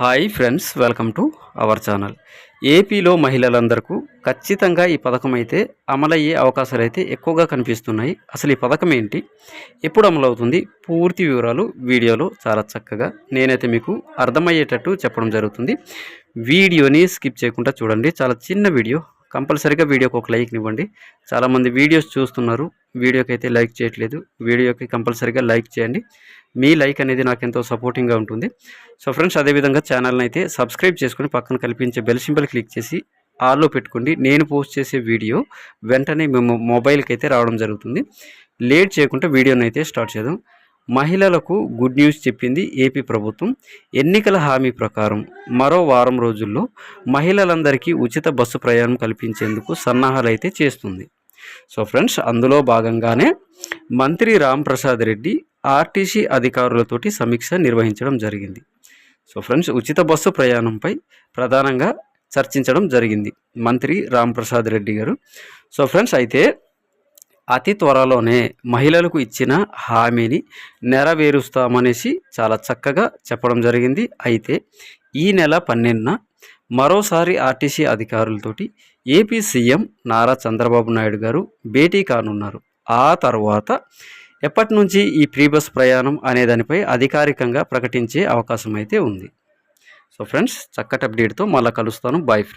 Hi friends welcome to our channel. ఏపీలో మహిళలందరకు ఖచ్చితంగా ఈ పథకం అయితే అమలయ్యే అవకాశాలు అయితే ఎక్కువగా కనిపిస్తున్నాయి. అసలు ఈ పథకం ఏంటి? ఎప్పుడు అమలవుతుంది? పూర్తి వివరాలు వీడియోలో చాలా చక్కగా నేనైతే మీకు అర్థమయ్యేటట్టు చెప్పడం జరుగుతుంది. వీడియోని స్కిప్ చేయకుండా చూడండి. చాలా చిన్న వీడియో. కంపల్సరీగా వీడియోకి ఒక లైక్ ఇవ్వండి. చాలామంది వీడియోస్ చూస్తున్నారు. వీడియోకి అయితే లైక్ చేయట్లేదు. వీడియోకి కంపల్సరీగా లైక్ చేయండి. మీ లైక్ అనేది నాకు ఎంతో సపోర్టింగ్గా ఉంటుంది. సో ఫ్రెండ్స్ అదేవిధంగా ఛానల్ని అయితే సబ్స్క్రైబ్ చేసుకుని పక్కన కల్పించే బెల్ సింబల్ క్లిక్ చేసి ఆల్లో పెట్టుకోండి. నేను పోస్ట్ చేసే వీడియో వెంటనే మేము మొబైల్కి అయితే రావడం జరుగుతుంది. లేట్ చేయకుండా వీడియోని అయితే స్టార్ట్ చేద్దాం. మహిళలకు గుడ్ న్యూస్ చెప్పింది ఏపీ ప్రభుత్వం. ఎన్నికల హామీ ప్రకారం మరో వారం రోజుల్లో మహిళలందరికీ ఉచిత బస్సు ప్రయాణం కల్పించేందుకు సన్నాహాలు అయితే చేస్తుంది. సో ఫ్రెండ్స్ అందులో భాగంగానే మంత్రి రామ్ ప్రసాద్ రెడ్డి ఆర్టీసీ అధికారులతోటి సమీక్ష నిర్వహించడం జరిగింది. సో ఫ్రెండ్స్ ఉచిత బస్సు ప్రయాణంపై ప్రధానంగా చర్చించడం జరిగింది మంత్రి రాంప్రసాద్ రెడ్డి గారు. సో ఫ్రెండ్స్ అయితే అతి త్వరలోనే మహిళలకు ఇచ్చిన హామీని నెరవేరుస్తామనేసి చాలా చక్కగా చెప్పడం జరిగింది. అయితే ఈ నెల పన్నెండున మరోసారి ఆర్టీసీ అధికారులతోటి ఏపీ సీఎం నారా చంద్రబాబు నాయుడు గారు భేటీ కానున్నారు. ఆ తర్వాత ఎప్పటి నుంచి ఈ ప్రీ బస్ ప్రయాణం అనే దానిపై అధికారికంగా ప్రకటించే అవకాశం అయితే ఉంది. సో ఫ్రెండ్స్ చక్కటి అప్డేట్తో మళ్ళీ కలుస్తాను. Bye friends.